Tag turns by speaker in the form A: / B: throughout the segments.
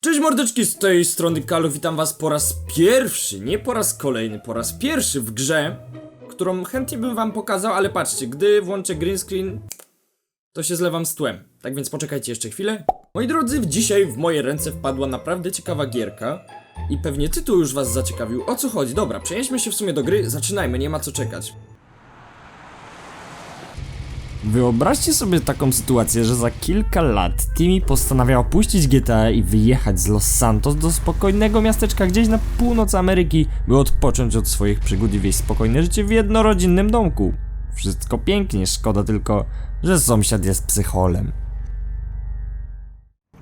A: Cześć mordeczki, z tej strony Kalu, witam was po raz pierwszy, nie po raz kolejny, po raz pierwszy w grze, którą chętnie bym wam pokazał, ale patrzcie, gdy włączę green screen, to się zlewam z tłem. Tak więc poczekajcie jeszcze chwilę. Moi drodzy, dzisiaj w moje ręce wpadła naprawdę ciekawa gierka i pewnie tytuł już was zaciekawił. O co chodzi? Dobra, przenieśmy się w sumie do gry, zaczynajmy, nie ma co czekać. Wyobraźcie sobie taką sytuację, że za kilka lat Timmy postanawia opuścić GTA i wyjechać z Los Santos do spokojnego miasteczka gdzieś na północ Ameryki, by odpocząć od swoich przygód i wieść spokojne życie w jednorodzinnym domku. Wszystko pięknie, szkoda tylko, że sąsiad jest psycholem.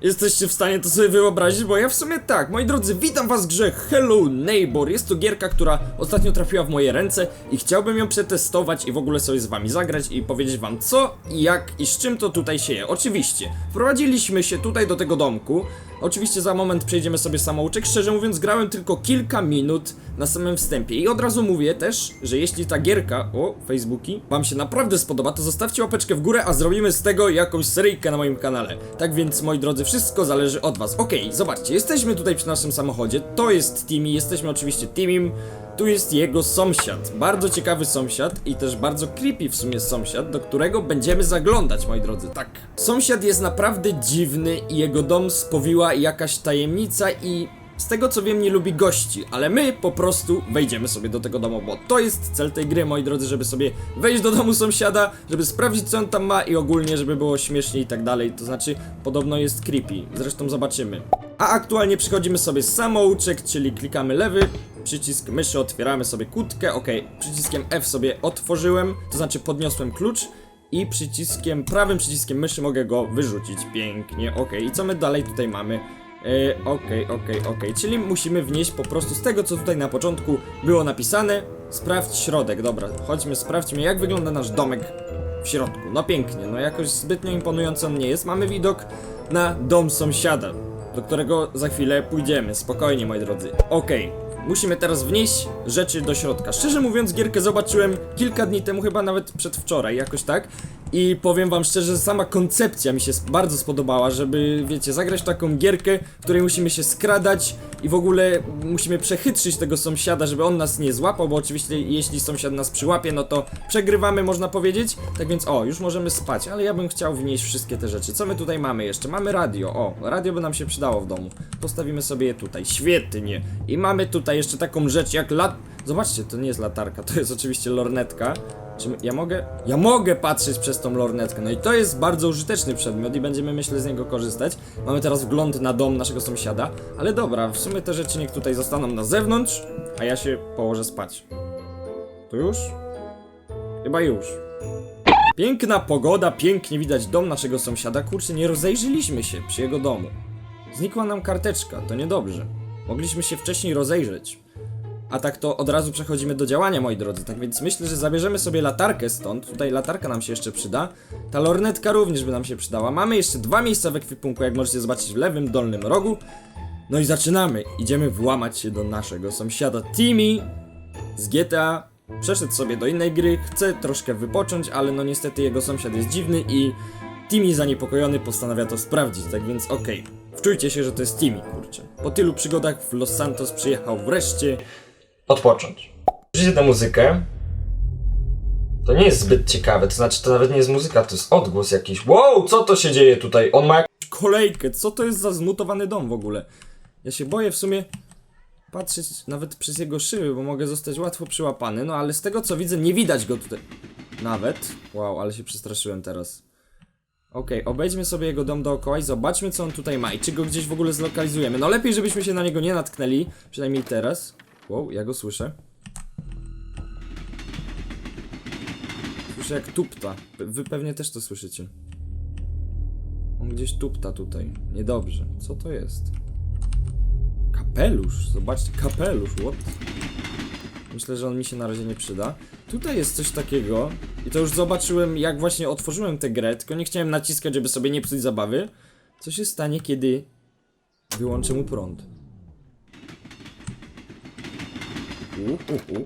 A: Jesteście w stanie to sobie wyobrazić, bo ja w sumie tak. Moi drodzy, witam was w grze Hello Neighbor. Jest to gierka, która ostatnio trafiła w moje ręce i chciałbym ją przetestować i w ogóle sobie z wami zagrać i powiedzieć wam co jak i z czym to tutaj się je. Oczywiście, wprowadziliśmy się tutaj do tego domku. Oczywiście za moment przejdziemy sobie samouczek. Szczerze mówiąc, grałem tylko kilka minut na samym wstępie. I od razu mówię też, że jeśli ta gierka, o, Facebooki, wam się naprawdę spodoba, to zostawcie łapeczkę w górę, a zrobimy z tego jakąś seryjkę na moim kanale. Tak więc, moi drodzy, wszystko zależy od was. Okej, zobaczcie, jesteśmy tutaj przy naszym samochodzie. To jest Timmy, jesteśmy oczywiście Timmym. Tu jest jego sąsiad. Bardzo ciekawy sąsiad i też bardzo creepy w sumie sąsiad, do którego będziemy zaglądać, moi drodzy. Tak. Sąsiad jest naprawdę dziwny i jego dom spowiła jakaś tajemnica i z tego co wiem nie lubi gości, ale my po prostu wejdziemy sobie do tego domu, bo to jest cel tej gry, moi drodzy, żeby sobie wejść do domu sąsiada, żeby sprawdzić co on tam ma i ogólnie, żeby było śmiesznie i tak dalej. To znaczy, podobno jest creepy. Zresztą zobaczymy. A aktualnie przychodzimy sobie z samouczek, czyli klikamy lewy przycisk myszy, otwieramy sobie kłódkę, ok, przyciskiem F sobie otworzyłem, to znaczy podniosłem klucz i przyciskiem, prawym przyciskiem myszy mogę go wyrzucić, pięknie, ok, i co my dalej tutaj mamy? Yy, Okej, okej, okej, czyli musimy wnieść po prostu z tego, co tutaj na początku było napisane, sprawdź środek, dobra, chodźmy, sprawdźmy jak wygląda nasz domek w środku, no pięknie, no jakoś zbytnio imponujący on nie jest, mamy widok na dom sąsiada, do którego za chwilę pójdziemy, spokojnie moi drodzy, okej, Musimy teraz wnieść rzeczy do środka. Szczerze mówiąc, gierkę zobaczyłem kilka dni temu, chyba nawet przedwczoraj, jakoś tak. I powiem wam szczerze, że sama koncepcja mi się bardzo spodobała, żeby, wiecie, zagrać taką gierkę, w której musimy się skradać i w ogóle musimy przechytrzyć tego sąsiada, żeby on nas nie złapał, bo oczywiście jeśli sąsiad nas przyłapie, no to przegrywamy, można powiedzieć. Tak więc, o, już możemy spać, ale ja bym chciał wnieść wszystkie te rzeczy. Co my tutaj mamy jeszcze? Mamy radio, o, radio by nam się przydało w domu. Postawimy sobie je tutaj, świetnie. I mamy tutaj jeszcze taką rzecz jak lat... Zobaczcie, to nie jest latarka, to jest oczywiście lornetka. Czy ja mogę? Ja mogę patrzeć przez tą lornetkę. No i to jest bardzo użyteczny przedmiot i będziemy myślę z niego korzystać. Mamy teraz wgląd na dom naszego sąsiada, ale dobra, w sumie te rzeczy niech tutaj zostaną na zewnątrz, a ja się położę spać. To już? Chyba już. Piękna pogoda, pięknie widać dom naszego sąsiada. Kurczę, nie rozejrzeliśmy się przy jego domu. Znikła nam karteczka, to niedobrze. Mogliśmy się wcześniej rozejrzeć. A tak to od razu przechodzimy do działania, moi drodzy. Tak więc myślę, że zabierzemy sobie latarkę stąd. Tutaj latarka nam się jeszcze przyda. Ta lornetka również by nam się przydała. Mamy jeszcze dwa miejsca w ekwipunku, jak możecie zobaczyć w lewym dolnym rogu. No i zaczynamy. Idziemy włamać się do naszego sąsiada Timmy z GTA. Przeszedł sobie do innej gry, chce troszkę wypocząć, ale no niestety jego sąsiad jest dziwny i Timmy zaniepokojony postanawia to sprawdzić, tak więc okej. Wczujcie się, że to jest Timmy, kurczę. Po tylu przygodach w Los Santos przyjechał wreszcie odpocząć. Słyszycie tę muzykę? To nie jest zbyt ciekawe, to znaczy to nawet nie jest muzyka, to jest odgłos jakiś. Wow, co to się dzieje tutaj? On ma kolejkę, co to jest za zmutowany dom w ogóle? Ja się boję w sumie patrzeć nawet przez jego szyby, bo mogę zostać łatwo przyłapany, no ale z tego co widzę nie widać go tutaj. Nawet. Wow, ale się przestraszyłem teraz. Okej, obejdźmy sobie jego dom dookoła i zobaczmy co on tutaj ma i czy go gdzieś w ogóle zlokalizujemy. No lepiej żebyśmy się na niego nie natknęli, przynajmniej teraz. Wow, ja go słyszę. Słyszę jak tupta. Wy pewnie też to słyszycie. On gdzieś tupta tutaj. Niedobrze. Co to jest? Kapelusz. Zobaczcie, kapelusz. What? Myślę, że on mi się na razie nie przyda. Tutaj jest coś takiego. I to już zobaczyłem, jak właśnie otworzyłem tę grę, tylko nie chciałem naciskać, żeby sobie nie psuć zabawy. Co się stanie, kiedy wyłączę mu prąd? U, u, u.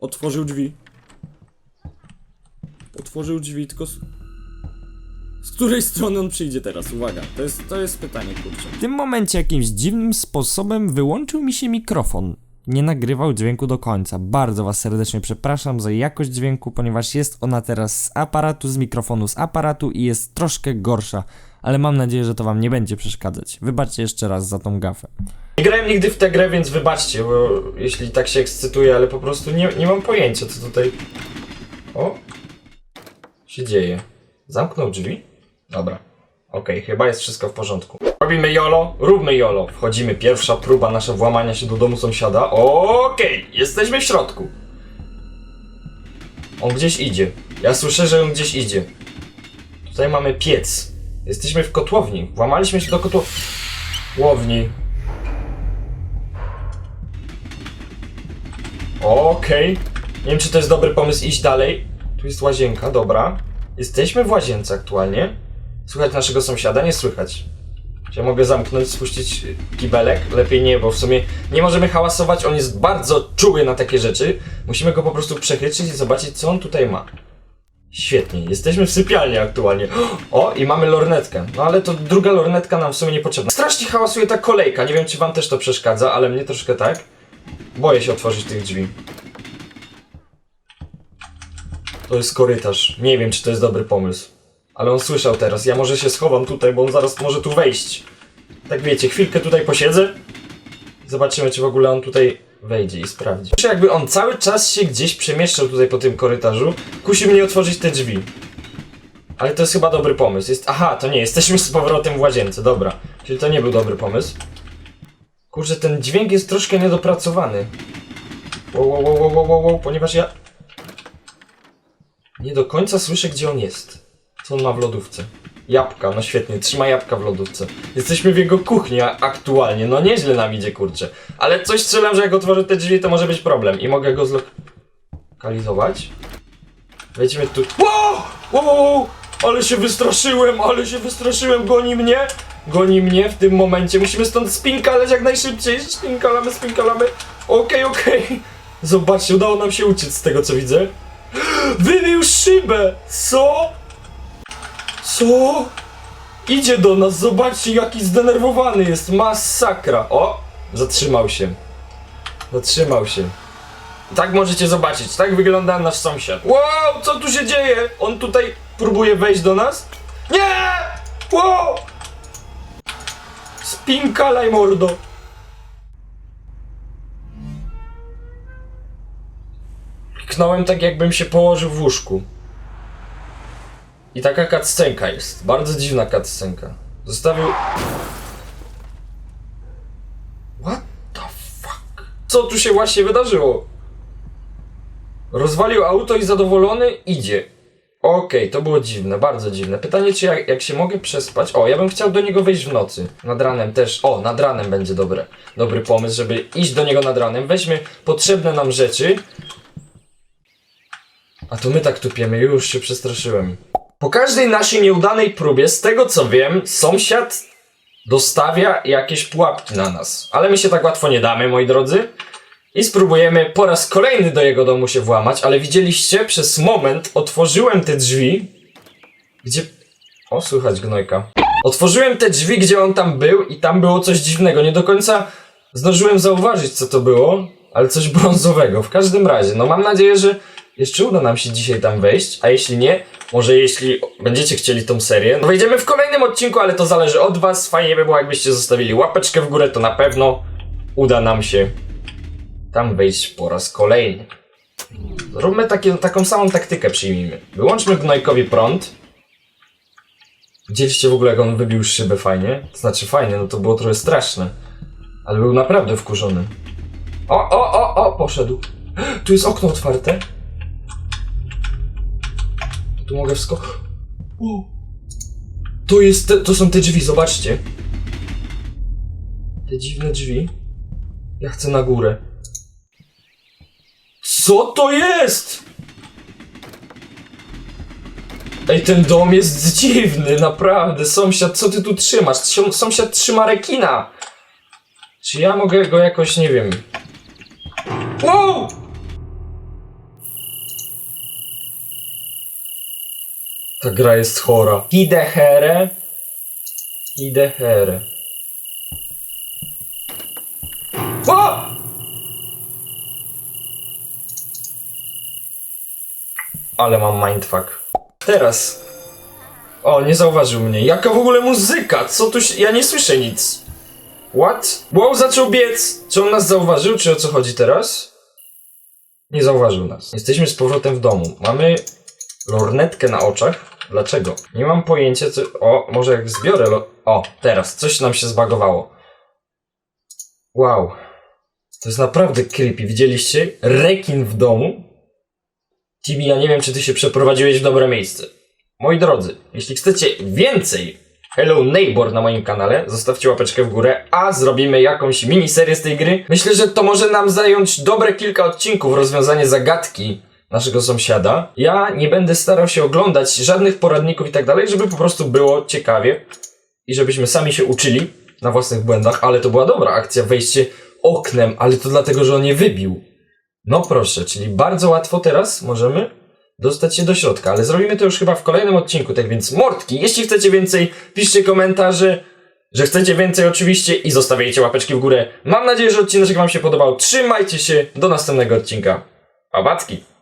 A: Otworzył drzwi. Otworzył drzwi, tylko... s- której strony on przyjdzie teraz? Uwaga, to jest, to jest pytanie, kurczę. W tym momencie jakimś dziwnym sposobem wyłączył mi się mikrofon. Nie nagrywał dźwięku do końca. Bardzo was serdecznie przepraszam za jakość dźwięku, ponieważ jest ona teraz z aparatu, z mikrofonu, z aparatu i jest troszkę gorsza. Ale mam nadzieję, że to wam nie będzie przeszkadzać. Wybaczcie jeszcze raz za tą gafę. Nie grałem nigdy w tę grę, więc wybaczcie, bo jeśli tak się ekscytuję, ale po prostu nie, nie mam pojęcia, co tutaj... O! się dzieje? Zamknął drzwi? Dobra. Okej, chyba jest wszystko w porządku. Robimy jolo, róbmy jolo. Wchodzimy, pierwsza próba nasza włamania się do domu sąsiada. Okej, jesteśmy w środku. On gdzieś idzie. Ja słyszę, że on gdzieś idzie. Tutaj mamy piec. Jesteśmy w kotłowni. Włamaliśmy się do kotłowni. Okej. Nie wiem, czy to jest dobry pomysł iść dalej. Tu jest łazienka, dobra. Jesteśmy w łazience aktualnie. Słychać naszego sąsiada? Nie słychać. Czy ja mogę zamknąć, spuścić kibelek? Lepiej nie, bo w sumie nie możemy hałasować. On jest bardzo czuły na takie rzeczy. Musimy go po prostu przechytrzyć i zobaczyć, co on tutaj ma. Świetnie, jesteśmy w sypialni aktualnie. O, i mamy lornetkę. No ale to druga lornetka nam w sumie niepotrzebna. Strasznie hałasuje ta kolejka. Nie wiem, czy wam też to przeszkadza, ale mnie troszkę tak. Boję się otworzyć tych drzwi. To jest korytarz. Nie wiem, czy to jest dobry pomysł. Ale on słyszał teraz. Ja może się schowam tutaj, bo on zaraz może tu wejść. Tak wiecie, chwilkę tutaj posiedzę. Zobaczymy, czy w ogóle on tutaj wejdzie i sprawdzi. Czy jakby on cały czas się gdzieś przemieszczał tutaj po tym korytarzu, kusi mnie otworzyć te drzwi. Ale to jest chyba dobry pomysł. Jest... Aha, to nie, jesteśmy z powrotem w łazience, dobra. Czyli to nie był dobry pomysł. Kurczę, ten dźwięk jest troszkę niedopracowany. Wow, wow, wow, wow, wow, wow, ponieważ ja nie do końca słyszę, gdzie on jest. Co on ma w lodówce? Jabłka, no świetnie, trzyma jabłka w lodówce. Jesteśmy w jego kuchni aktualnie, no nieźle nam idzie, kurczę. Ale coś strzelam, że jak otworzę te drzwi, to może być problem. I mogę go zlokalizować. Wejdźmy tu. Wow, wow! Ale się wystraszyłem, ale się wystraszyłem, goni mnie! Goni mnie w tym momencie. Musimy stąd spinkalać jak najszybciej. Spinkalamy, spinkalamy. Okej, okej. Zobaczcie, udało nam się uciec z tego, co widzę. Wybił szybę! Co? Co? Idzie do nas, zobaczcie jaki zdenerwowany jest, masakra. O, zatrzymał się. Zatrzymał się. Tak możecie zobaczyć, tak wygląda nasz sąsiad. Wow, co tu się dzieje? On tutaj próbuje wejść do nas? Nie! Wow! Spinkalaj mordo. Kliknąłem tak jakbym się położył w łóżku. I taka cutscenka jest. Bardzo dziwna cutscenka. Zostawił... What the fuck? Co tu się właśnie wydarzyło? Rozwalił auto i zadowolony idzie. Okej, to było dziwne, bardzo dziwne. Pytanie, czy jak, jak się mogę przespać? O, ja bym chciał do niego wejść w nocy. Nad ranem też. O, nad ranem będzie dobre. Dobry pomysł, żeby iść do niego nad ranem. Weźmy potrzebne nam rzeczy. A to my tak tupiemy, już się przestraszyłem. Po każdej naszej nieudanej próbie, z tego co wiem, sąsiad dostawia jakieś pułapki na nas. Ale my się tak łatwo nie damy, moi drodzy. I spróbujemy po raz kolejny do jego domu się włamać, ale widzieliście, przez moment otworzyłem te drzwi, gdzie... O, słychać gnojka. Otworzyłem te drzwi, gdzie on tam był i tam było coś dziwnego. Nie do końca zdążyłem zauważyć, co to było, ale coś brązowego. W każdym razie, no mam nadzieję, że jeszcze uda nam się dzisiaj tam wejść, a jeśli nie, może jeśli będziecie chcieli tą serię, no wejdziemy w kolejnym odcinku, ale to zależy od was. Fajnie by było, jakbyście zostawili łapeczkę w górę, to na pewno uda nam się tam wejść po raz kolejny. Róbmy takie, taką samą taktykę, przyjmijmy. Wyłączmy gnojkowi prąd. Widzieliście w ogóle, jak on wybił szybę fajnie? To znaczy fajnie, no to było trochę straszne. Ale był naprawdę wkurzony. O, o, o, o, poszedł. Tu jest okno otwarte. Tu mogę wsko... O. To jest, te, to są te drzwi, zobaczcie. Te dziwne drzwi. Ja chcę na górę. Co to jest? Ej, ten dom jest dziwny, naprawdę. Sąsiad, co ty tu trzymasz? Sąs- Sąsiad trzyma rekina. Czy ja mogę go jakoś, nie wiem... Wow! Ta gra jest chora. Hidehere. Hidehere. O! Ale mam mindfuck. Teraz. O, nie zauważył mnie. Jaka w ogóle muzyka? Co tu się... Ja nie słyszę nic. What? Wow, zaczął biec! Czy on nas zauważył, czy o co chodzi teraz? Nie zauważył nas. Jesteśmy z powrotem w domu. Mamy lornetkę na oczach. Dlaczego? Nie mam pojęcia, co... O, może jak zbiorę lo... O, teraz. Coś nam się zbagowało. Wow. To jest naprawdę creepy. Widzieliście? Rekin w domu? Tibi, ja nie wiem, czy ty się przeprowadziłeś w dobre miejsce. Moi drodzy, jeśli chcecie więcej Hello Neighbor na moim kanale, zostawcie łapeczkę w górę, a zrobimy jakąś miniserię z tej gry. Myślę, że to może nam zająć dobre kilka odcinków rozwiązanie zagadki naszego sąsiada. Ja nie będę starał się oglądać żadnych poradników i tak dalej, żeby po prostu było ciekawie i żebyśmy sami się uczyli na własnych błędach, ale to była dobra akcja, wejście oknem, ale to dlatego, że on je wybił. No proszę, czyli bardzo łatwo teraz możemy dostać się do środka, ale zrobimy to już chyba w kolejnym odcinku, tak więc mordki, jeśli chcecie więcej, piszcie komentarze, że chcecie więcej oczywiście i zostawiajcie łapeczki w górę. Mam nadzieję, że odcinek wam się podobał, trzymajcie się, do następnego odcinka. Pałacki!